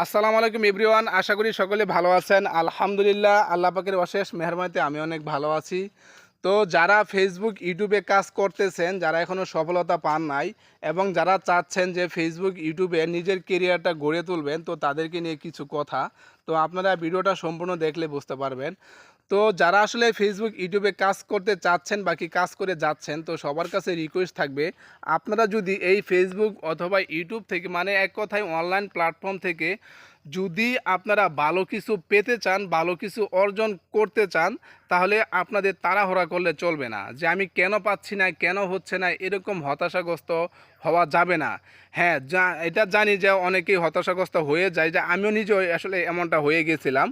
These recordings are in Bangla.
আসসালামু আলাইকুম এভরিওয়ান, আশা করি সকলে ভালো আছেন। আলহামদুলিল্লাহ, আল্লাহ পাকের অশেষ মেহরমাতে আমি অনেক ভালো আছি। তো যারা ফেসবুক ইউটিউবে কাজ করতেছেন, যারা এখনও সফলতা পান নাই এবং যারা চাচ্ছেন যে ফেসবুক ইউটিউবে নিজের কেরিয়ারটা গড়ে তুলবেন, তো তাদেরকে নিয়ে কিছু কথা। তো আপনারা ভিডিওটা সম্পূর্ণ দেখলে বুঝতে পারবেন। তো যারা আসলে ফেসবুক ইউটিউবে কাজ করতে চাচ্ছেন বা কি কাজ করে যাচ্ছেন, তো সবার কাছে রিকোয়েস্ট থাকবে, আপনারা যদি এই ফেসবুক অথবা ইউটিউব থেকে মানে এক কথায় অনলাইন প্ল্যাটফর্ম থেকে যদি আপনারা ভালো কিছু পেতে চান, ভালো কিছু অর্জন করতে চান, তাহলে আপনাদের তাড়াহড়া করলে চলবে না। যে আমি কেন পাচ্ছি না, কেন হচ্ছে না, এরকম হতাশাগ্রস্ত হওয়া যাবে না। হ্যাঁ যা, এটা জানি যে অনেকেই হতাশাগ্রস্ত হয়ে যায় যে আমিও নিজে আসলে এমনটা হয়ে গেছিলাম।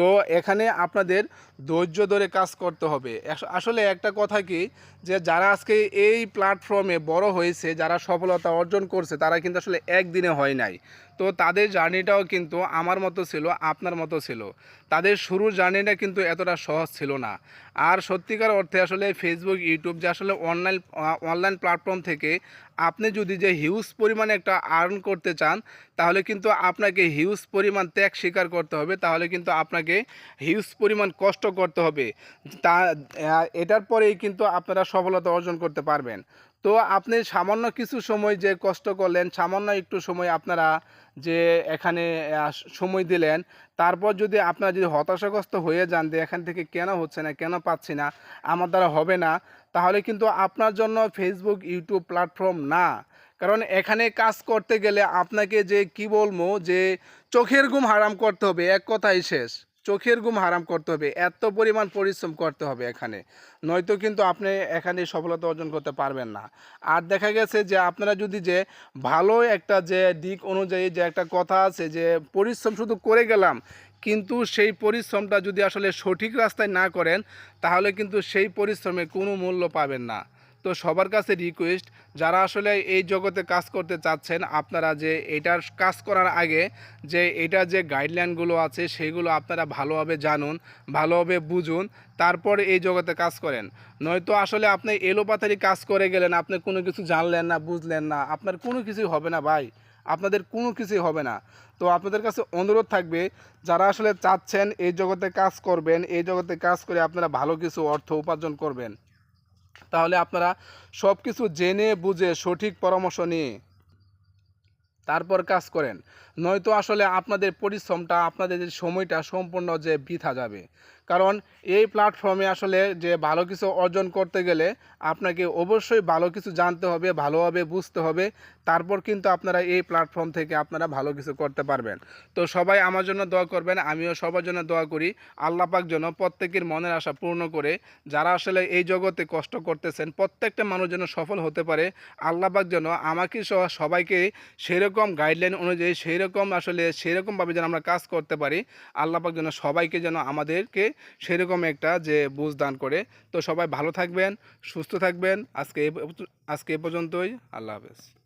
তো এখানে আপনাদের ধৈর্য ধরে কাজ করতে হবে। আসলে একটা কথা কি, যে যারা আজকে এই প্ল্যাটফর্মে বড় হয়েছে, যারা সফলতা অর্জন করছে, তারা কিন্তু আসলে একদিনে হয় নাই। তো তাদের জার্নিটাও কিন্তু আমার মতো ছিল, আপনার মতো ছিল। তাদের শুরুর জার্নিটা কিন্তু এতটা সহজ ছিল না। আর সত্যিকার অর্থে আসলে ফেসবুক ইউটিউব যে আসলে অনলাইন অনলাইন প্ল্যাটফর্ম থেকে আপনি যদি যে হিউজ পরিমাণে একটা আর্ন করতে চান, তাহলে কিন্তু আপনাকে হিউজ পরিমাণ ত্যাগ স্বীকার করতে হবে, তাহলে কিন্তু আপনাকে হিউজ পরিমাণ কষ্ট করতে হবে। তা এটার পরেই কিন্তু আপনারা সফলতা অর্জন করতে পারবেন। তো আপনি সামান্য কিছু সময় যে কষ্ট করলেন, সামান্য একটু সময় আপনারা যে এখানে সময় দিলেন। তারপর যদি আপনারা যদি হতাশাগ্রস্ত হয়ে যান যে এখান থেকে কেন হচ্ছে না, কেন পাচ্ছি না, আমার দ্বারা হবে না, তাহলে কিন্তু আপনার জন্য ফেসবুক ইউটিউব প্ল্যাটফর্ম না। কারণ এখানে কাজ করতে গেলে আপনাকে যে কি বলব, যে চোখের ঘুম হারাম করতে হবে, এক কথাই শেষ। চোখের ঘুম হারাম করতে হবে, এত পরিমাণ পরিশ্রম করতে হবে এখানে। নয়তো কিন্তু আপনি এখানে সফলতা অর্জন করতে পারবেন না। আর দেখা গেছে যে আপনারা যদি যে ভালো একটা যে দিক অনুযায়ী যে একটা কথা আছে যে পরিশ্রম শুধু করে গেলাম, কিন্তু সেই পরিশ্রমটা যদি আসলে সঠিক রাস্তায় না করেন, তাহলে কিন্তু সেই পরিশ্রমে কোনো মূল্য পাবেন না। তো সবার কাছে রিকোয়েস্ট যারা আসলে এই জগতে কাজ করতে চাচ্ছেন, আপনারা যে এটার কাজ করার আগে যে এটার যে গাইডলাইনগুলো আছে, সেগুলো আপনারা ভালোভাবে জানুন, ভালোভাবে বুঝুন, তারপরে এই জগতে কাজ করেন। নয়তো আসলে আপনি এলোপাতারি কাজ করে গেলেন, আপনি কোনো কিছু জানলেন না, বুঝলেন না, আপনার কোনো কিছুই হবে না ভাই, আপনাদের কোনো কিছুই হবে না। তো আপনাদের কাছে অনুরোধ থাকবে, যারা আসলে চাচ্ছেন এই জগতে কাজ করবেন, এই জগতে কাজ করে আপনারা ভালো কিছু অর্থ উপার্জন করবেন। তাহলে আপনারা সব কিছু জেনে বুঝে সঠিক পরামর্শ নিয়ে তারপর কাজ করেন। নয়তো আসলে আপনাদের পরিশ্রমটা, আপনাদের যে সময়টা সম্পূর্ণ যে বৃথা যাবে। কারণ এই প্ল্যাটফর্মে আসলে যে ভালো কিছু অর্জন করতে গেলে আপনাকে অবশ্যই ভালো কিছু জানতে হবে, ভালোভাবে বুঝতে হবে। তারপর কিন্তু আপনারা এই প্ল্যাটফর্ম থেকে আপনারা ভালো কিছু করতে পারবেন। তো সবাই আমার জন্য দোয়া করবেন, আমিও সবার জন্য দোয়া করি। আল্লাহ পাক যেন প্রত্যেকের মনের আশা পূর্ণ করে। যারা আসলে এই জগতে কষ্ট করতেছেন, প্রত্যেকটা মানুষ যেন সফল হতে পারে। আল্লাহ পাক যেন আমাকে সবাইকে সেরকম গাইডলাইন অনুযায়ী সেই রকম আসলে সেরকমভাবে যেন আমরা কাজ করতে পারি, আল্লাহ পাক যেন সবাইকে যেন আমাদেরকে সেরকম একটা যে বুঝ দান করে। তো সবাই ভালো থাকবেন, সুস্থ থাকবেন। আজকে আজকে এ পর্যন্তই, আল্লাহ হাফেজ।